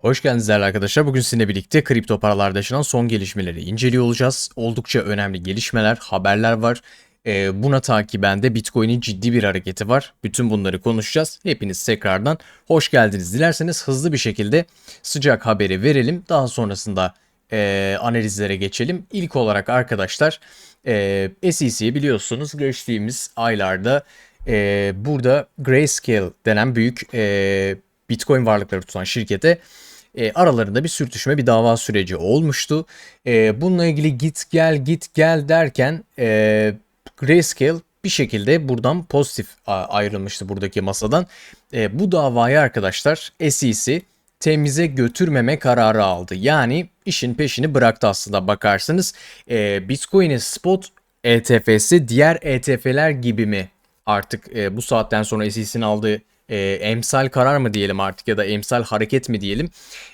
Hoş geldiniz değerli arkadaşlar. Bugün sizinle birlikte kripto paralarda yaşanan son gelişmeleri inceliyor olacağız. Oldukça önemli gelişmeler, haberler var. Ee, buna takiben de Bitcoin'in ciddi bir hareketi var. Bütün bunları konuşacağız. Hepiniz tekrardan hoş geldiniz. Dilerseniz hızlı bir şekilde sıcak haberi verelim. Daha sonrasında e, analizlere geçelim. İlk olarak arkadaşlar e, SEC biliyorsunuz geçtiğimiz aylarda e, burada Grayscale denen büyük e, Bitcoin varlıkları tutan şirkete e, aralarında bir sürtüşme, bir dava süreci olmuştu. E, bununla ilgili git gel git gel derken e, Grayscale bir şekilde buradan pozitif ayrılmıştı buradaki masadan. E, bu davayı arkadaşlar SEC temize götürmeme kararı aldı. Yani işin peşini bıraktı aslında bakarsanız. E, Bitcoin'in spot ETF'si diğer ETF'ler gibi mi artık e, bu saatten sonra SEC'nin aldığı e, emsal karar mı diyelim artık ya da emsal hareket mi diyelim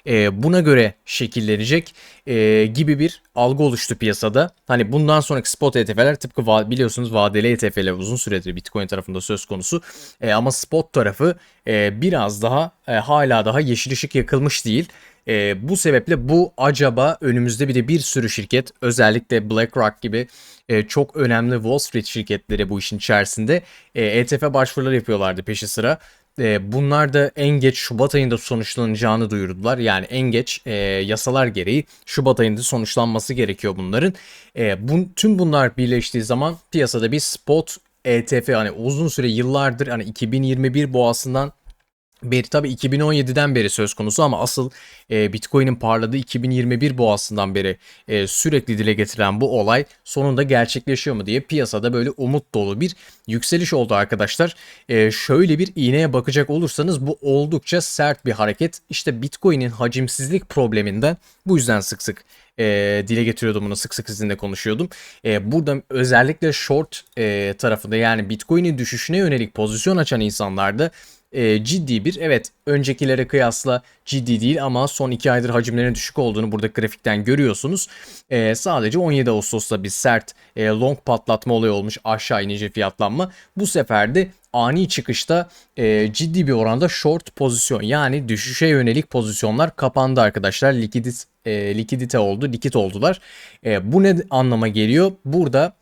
e, buna göre şekillenecek e, gibi bir algı oluştu piyasada. Hani bundan sonraki spot ETF'ler tıpkı va- biliyorsunuz vadeli ETF'ler uzun süredir Bitcoin tarafında söz konusu E, ama spot tarafı e, biraz daha e, hala daha yeşil ışık yakılmış değil. E, bu sebeple bu acaba önümüzde bir de bir sürü şirket özellikle BlackRock gibi e, çok önemli Wall Street şirketleri bu işin içerisinde e, ETF başvuruları yapıyorlardı peşi sıra. E, bunlar da en geç Şubat ayında sonuçlanacağını duyurdular. Yani en geç e, yasalar gereği Şubat ayında sonuçlanması gerekiyor bunların. E, bu, tüm bunlar birleştiği zaman piyasada bir spot ETF hani uzun süre yıllardır hani 2021 boğasından beri tabii 2017'den beri söz konusu ama asıl e, Bitcoin'in parladığı 2021 boğasından beri e, sürekli dile getirilen bu olay sonunda gerçekleşiyor mu diye piyasada böyle umut dolu bir yükseliş oldu arkadaşlar. E, şöyle bir iğneye bakacak olursanız bu oldukça sert bir hareket. İşte Bitcoin'in hacimsizlik probleminden bu yüzden sık sık e, dile getiriyordum bunu sık sık sizinle konuşuyordum. E, burada özellikle short e, tarafında yani Bitcoin'in düşüşüne yönelik pozisyon açan insanlarda e, ciddi bir evet öncekilere kıyasla ciddi değil ama son 2 aydır hacimlerin düşük olduğunu burada grafikten görüyorsunuz. E, sadece 17 Ağustos'ta bir sert e, long patlatma olayı olmuş aşağı inici fiyatlanma. Bu sefer de ani çıkışta e, ciddi bir oranda short pozisyon yani düşüşe yönelik pozisyonlar kapandı arkadaşlar. Likidit, e, likidite oldu, likit oldular. E, bu ne anlama geliyor? Burada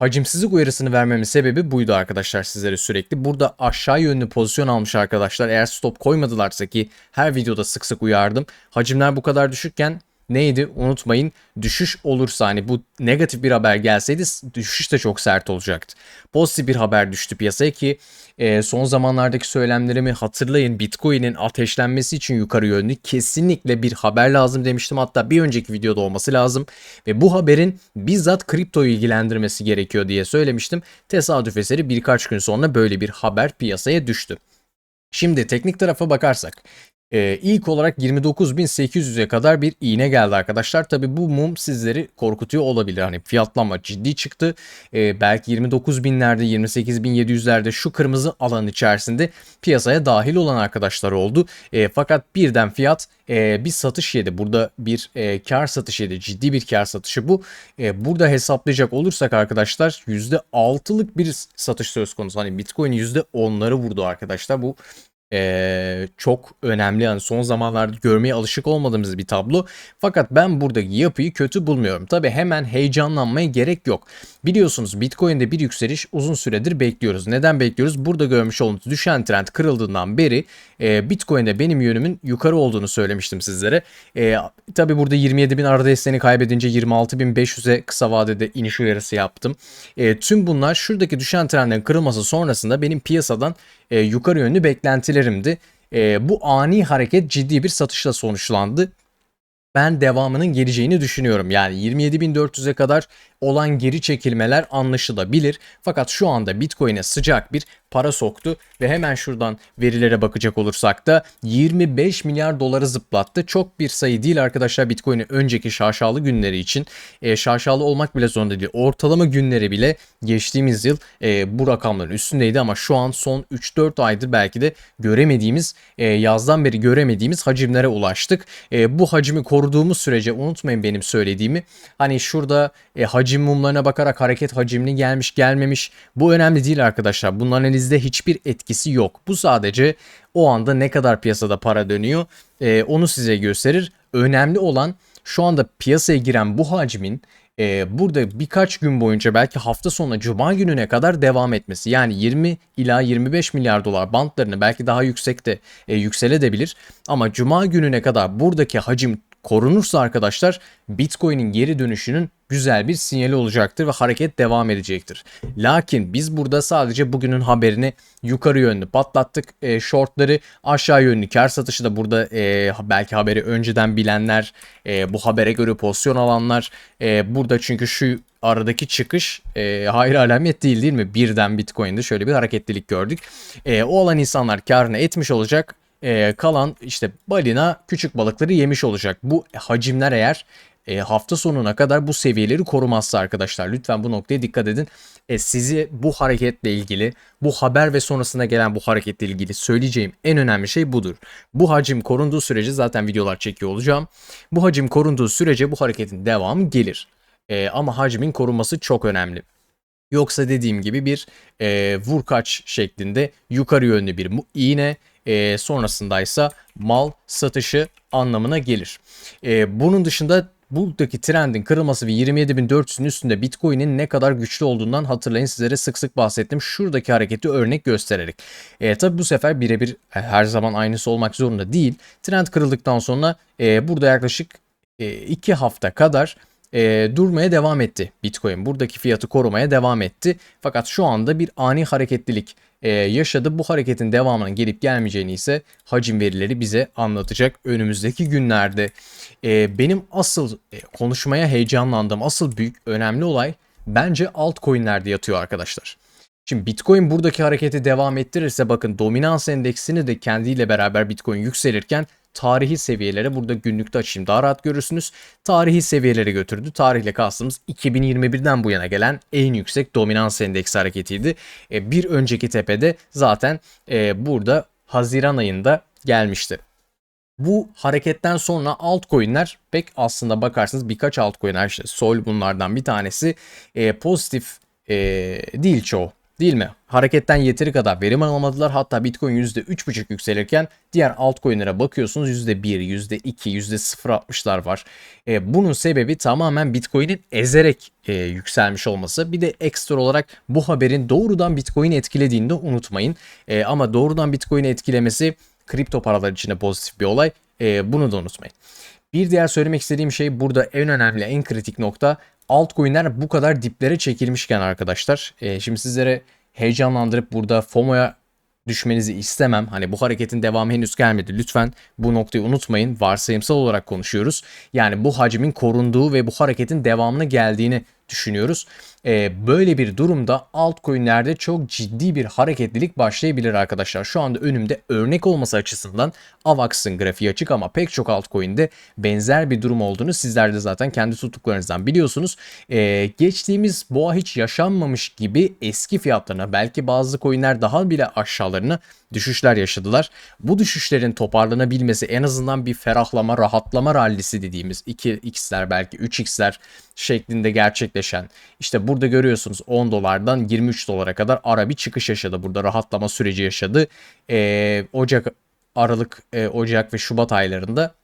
Hacimsizlik uyarısını vermemin sebebi buydu arkadaşlar sizlere sürekli. Burada aşağı yönlü pozisyon almış arkadaşlar. Eğer stop koymadılarsa ki her videoda sık sık uyardım. Hacimler bu kadar düşükken neydi unutmayın düşüş olursa hani bu negatif bir haber gelseydi düşüş de çok sert olacaktı. Pozitif bir haber düştü piyasaya ki e, son zamanlardaki söylemlerimi hatırlayın Bitcoin'in ateşlenmesi için yukarı yönlü kesinlikle bir haber lazım demiştim hatta bir önceki videoda olması lazım ve bu haberin bizzat kriptoyu ilgilendirmesi gerekiyor diye söylemiştim. Tesadüf eseri birkaç gün sonra böyle bir haber piyasaya düştü. Şimdi teknik tarafa bakarsak ee, ilk olarak 29.800'e kadar bir iğne geldi arkadaşlar. Tabi bu mum sizleri korkutuyor olabilir. Hani fiyatlanma ciddi çıktı. Ee, belki 29.000'lerde 28.700'lerde şu kırmızı alan içerisinde piyasaya dahil olan arkadaşlar oldu. Ee, fakat birden fiyat e, bir satış yedi. Burada bir e, kar satışı yedi. Ciddi bir kar satışı bu. E, burada hesaplayacak olursak arkadaşlar %6'lık bir satış söz konusu. Hani Bitcoin %10'ları vurdu arkadaşlar. Bu ee, çok önemli yani son zamanlarda görmeye alışık olmadığımız bir tablo. Fakat ben buradaki yapıyı kötü bulmuyorum. Tabi hemen heyecanlanmaya gerek yok. Biliyorsunuz Bitcoin'de bir yükseliş uzun süredir bekliyoruz. Neden bekliyoruz? Burada görmüş olduğunuz düşen trend kırıldığından beri e, Bitcoin'de benim yönümün yukarı olduğunu söylemiştim sizlere. E, Tabi burada 27.000 arada desteğini kaybedince 26.500'e kısa vadede iniş uyarısı yaptım. E, tüm bunlar şuradaki düşen trendin kırılması sonrasında benim piyasadan e, yukarı yönlü beklentilerimdi. E, bu ani hareket ciddi bir satışla sonuçlandı. Ben devamının geleceğini düşünüyorum. Yani 27.400'e kadar olan geri çekilmeler anlaşılabilir. Fakat şu anda Bitcoin'e sıcak bir para soktu ve hemen şuradan verilere bakacak olursak da 25 milyar doları zıplattı. Çok bir sayı değil arkadaşlar Bitcoin'in önceki şaşalı günleri için. E, şaşalı olmak bile zorunda değil. Ortalama günleri bile geçtiğimiz yıl e, bu rakamların üstündeydi ama şu an son 3-4 aydır belki de göremediğimiz e, yazdan beri göremediğimiz hacimlere ulaştık. E, bu hacmi koruduğumuz sürece unutmayın benim söylediğimi. Hani şurada e, hacim mumlarına bakarak hareket hacimli gelmiş gelmemiş bu önemli değil arkadaşlar. Bunların analiz analizde hiçbir etkisi yok. Bu sadece o anda ne kadar piyasada para dönüyor e, onu size gösterir. Önemli olan şu anda piyasaya giren bu hacmin e, burada birkaç gün boyunca belki hafta sonu cuma gününe kadar devam etmesi. Yani 20 ila 25 milyar dolar bantlarını belki daha yüksekte e, yükselebilir. Ama cuma gününe kadar buradaki hacim korunursa arkadaşlar Bitcoin'in geri dönüşünün güzel bir sinyali olacaktır ve hareket devam edecektir. Lakin biz burada sadece bugünün haberini yukarı yönlü patlattık. E, shortları aşağı yönlü kar satışı da burada e, belki haberi önceden bilenler, e, bu habere göre pozisyon alanlar e, burada çünkü şu aradaki çıkış e, hayır alamet değil değil mi? Birden Bitcoin'de şöyle bir hareketlilik gördük. E, o olan insanlar karını etmiş olacak e, kalan işte balina küçük balıkları yemiş olacak. Bu hacimler eğer e, hafta sonuna kadar bu seviyeleri korumazsa arkadaşlar lütfen bu noktaya dikkat edin. E, sizi bu hareketle ilgili bu haber ve sonrasında gelen bu hareketle ilgili söyleyeceğim en önemli şey budur. Bu hacim korunduğu sürece zaten videolar çekiyor olacağım. Bu hacim korunduğu sürece bu hareketin devamı gelir. E, ama hacmin korunması çok önemli. Yoksa dediğim gibi bir e, vur kaç şeklinde yukarı yönlü bir iğne e, sonrasında ise mal satışı anlamına gelir. E, bunun dışında buradaki trendin kırılması ve 27.400'ün üstünde Bitcoin'in ne kadar güçlü olduğundan hatırlayın sizlere sık sık bahsettim. Şuradaki hareketi örnek göstererek. E, tabi bu sefer birebir e, her zaman aynısı olmak zorunda değil. Trend kırıldıktan sonra e, burada yaklaşık 2 e, hafta kadar e, durmaya devam etti Bitcoin. Buradaki fiyatı korumaya devam etti. Fakat şu anda bir ani hareketlilik e, yaşadı. Bu hareketin devamının gelip gelmeyeceğini ise hacim verileri bize anlatacak önümüzdeki günlerde. E, benim asıl e, konuşmaya heyecanlandığım asıl büyük önemli olay bence altcoin'lerde yatıyor arkadaşlar. Şimdi Bitcoin buradaki hareketi devam ettirirse bakın dominans endeksini de kendiyle beraber Bitcoin yükselirken tarihi seviyelere burada günlükte açayım daha rahat görürsünüz. Tarihi seviyelere götürdü. Tarihle kastımız 2021'den bu yana gelen en yüksek dominans endeksi hareketiydi. E, bir önceki tepede zaten e, burada Haziran ayında gelmişti. Bu hareketten sonra altcoin'ler pek aslında bakarsınız birkaç altcoin işte Sol bunlardan bir tanesi e, pozitif e, değil çoğu Değil mi? Hareketten yeteri kadar verim alamadılar. Hatta Bitcoin %3,5 yükselirken diğer altcoin'lere bakıyorsunuz %1, %2, %0.60'lar var. E, bunun sebebi tamamen Bitcoin'in ezerek e, yükselmiş olması. Bir de ekstra olarak bu haberin doğrudan Bitcoin'i etkilediğini de unutmayın. E, ama doğrudan Bitcoin'i etkilemesi kripto paralar için de pozitif bir olay. E, bunu da unutmayın. Bir diğer söylemek istediğim şey burada en önemli, en kritik nokta altcoin'ler bu kadar diplere çekilmişken arkadaşlar. E, şimdi sizlere heyecanlandırıp burada FOMO'ya düşmenizi istemem. Hani bu hareketin devamı henüz gelmedi. Lütfen bu noktayı unutmayın. Varsayımsal olarak konuşuyoruz. Yani bu hacmin korunduğu ve bu hareketin devamına geldiğini düşünüyoruz. E, böyle bir durumda altcoin'lerde çok ciddi bir hareketlilik başlayabilir arkadaşlar. Şu anda önümde örnek olması açısından AVAX'ın grafiği açık ama pek çok altcoin'de benzer bir durum olduğunu sizler de zaten kendi tuttuklarınızdan biliyorsunuz. E, geçtiğimiz boğa hiç yaşanmamış gibi eski fiyatlarına belki bazı coin'ler daha bile aşağılarına düşüşler yaşadılar. Bu düşüşlerin toparlanabilmesi en azından bir ferahlama, rahatlama rallisi dediğimiz 2x'ler belki 3x'ler şeklinde gerçekleşen. İşte burada görüyorsunuz 10 dolardan 23 dolara kadar ara bir çıkış yaşadı. Burada rahatlama süreci yaşadı. Ee, Ocak, Aralık, e, Ocak ve Şubat aylarında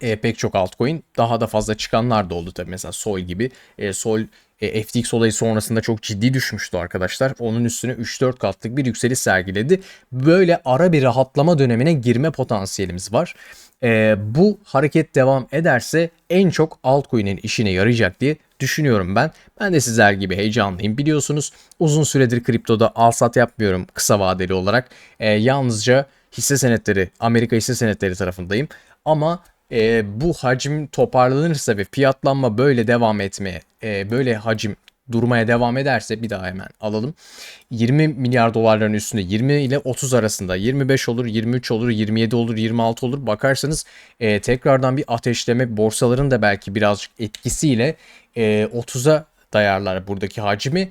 e, pek çok altcoin daha da fazla çıkanlar da oldu tabii mesela Sol gibi. E, Sol e, FTX olayı sonrasında çok ciddi düşmüştü arkadaşlar. Onun üstüne 3-4 katlık bir yükseliş sergiledi. Böyle ara bir rahatlama dönemine girme potansiyelimiz var. E, bu hareket devam ederse en çok altcoin'in işine yarayacak diye düşünüyorum ben. Ben de sizler gibi heyecanlıyım. Biliyorsunuz uzun süredir kriptoda al sat yapmıyorum kısa vadeli olarak. E, yalnızca hisse senetleri, Amerika hisse senetleri tarafındayım. Ama e, bu hacim toparlanırsa ve fiyatlanma böyle devam etmeye, e, böyle hacim durmaya devam ederse bir daha hemen alalım. 20 milyar dolarların üstünde 20 ile 30 arasında 25 olur, 23 olur, 27 olur, 26 olur. Bakarsanız e, tekrardan bir ateşleme borsaların da belki birazcık etkisiyle e, 30'a dayarlar buradaki hacmi.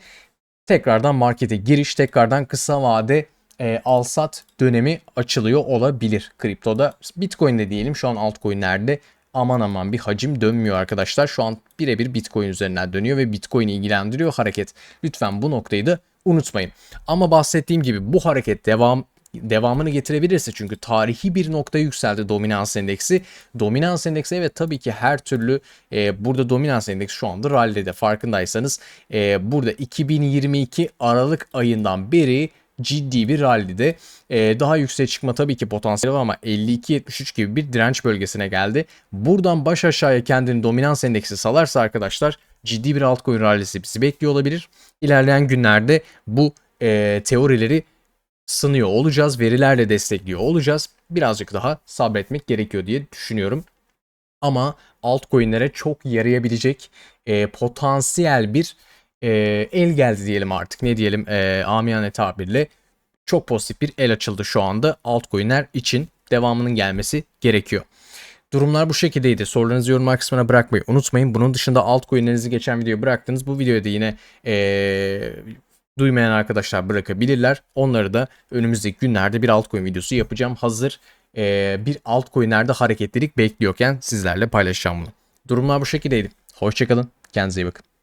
Tekrardan markete giriş, tekrardan kısa vade e, alsat dönemi açılıyor olabilir kriptoda. Bitcoin'de diyelim şu an altcoin'lerde aman aman bir hacim dönmüyor arkadaşlar. Şu an birebir Bitcoin üzerinden dönüyor ve Bitcoin'i ilgilendiriyor hareket. Lütfen bu noktayı da unutmayın. Ama bahsettiğim gibi bu hareket devam devamını getirebilirse çünkü tarihi bir noktaya yükseldi dominans endeksi. Dominans endeksi evet tabii ki her türlü e, burada dominans endeksi şu anda rallide farkındaysanız e, burada 2022 Aralık ayından beri ciddi bir rallide e, daha yükseğe çıkma tabii ki potansiyeli var ama 52-73 gibi bir direnç bölgesine geldi. Buradan baş aşağıya kendini dominans endeksi salarsa arkadaşlar ciddi bir altcoin rallisi bizi bekliyor olabilir. İlerleyen günlerde bu e, teorileri sınıyor olacağız. Verilerle destekliyor olacağız. Birazcık daha sabretmek gerekiyor diye düşünüyorum. Ama altcoin'lere çok yarayabilecek e, potansiyel bir e, el geldi diyelim artık. Ne diyelim e, amiyane tabirle çok pozitif bir el açıldı şu anda altcoin'ler için devamının gelmesi gerekiyor. Durumlar bu şekildeydi. Sorularınızı yorumlar kısmına bırakmayı unutmayın. Bunun dışında altcoin'lerinizi geçen videoya bıraktınız. Bu videoda yine ee, duymayan arkadaşlar bırakabilirler. Onları da önümüzdeki günlerde bir altcoin videosu yapacağım. Hazır ee, bir altcoin'lerde hareketlilik bekliyorken sizlerle paylaşacağım bunu. Durumlar bu şekildeydi. Hoşçakalın. Kendinize iyi bakın.